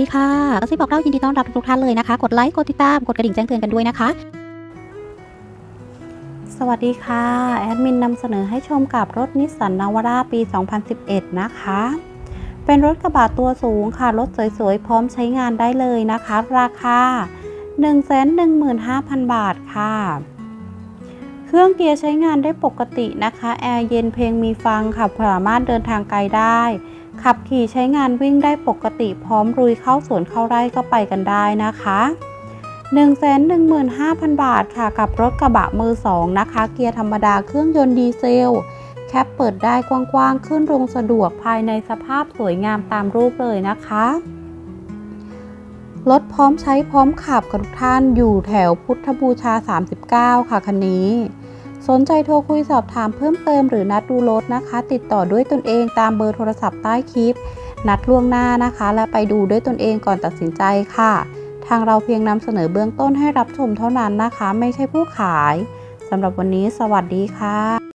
ดีค่ะกระซิบบอกเล่ายินดีต้อนรับทุกท่านเลยนะคะ กดไลค์ กดติดตาม กดกระดิ่งแจ้งเตือนกันด้วยนะคะ สวัสดีค่ะ แอดมินนำเสนอให้ชมกับรถนิสสันนาวาร่าปี 2011 นะคะ เป็นรถกระบะตัวสูงค่ะ รถสวยๆ พร้อมใช้งานได้เลยนะคะ ราคา 115,000 บาทค่ะ เครื่องเกียร์ใช้งานได้ปกตินะคะ แอร์เย็นเพลงมีฟังค่ะ สามารถเดินทางไกลได้ ขับขี่ใช้งานวิ่งได้ปกติพร้อมรุยเข้าสวนเข้าไร่ก็ไปกันได้นะคะ115,000 บาทค่ะ กับรถกระบะมือ 2 นะคะ เกียร์ธรรมดาเครื่องยนต์ดีเซล แคปเปิดได้กว้างๆ ขึ้นลงสะดวกภายในสภาพสวยงามตามรูปเลยนะคะรถพร้อมใช้พร้อมขับกับทุกท่านอยู่แถวพุทธบูชา 39 ค่ะคันนี้ สนใจโทรคุยสอบถามเพิ่มเติมหรือนัดดูรถนะคะ ติดต่อด้วยตนเองตามเบอร์โทรศัพท์ใต้คลิป นัดล่วงหน้านะคะ และไปดูด้วยตนเองก่อนตัดสินใจค่ะ ทางเราเพียงนำเสนอเบื้องต้นให้รับชมเท่านั้นนะคะ ไม่ใช่ผู้ขายสำหรับวันนี้ สวัสดีค่ะ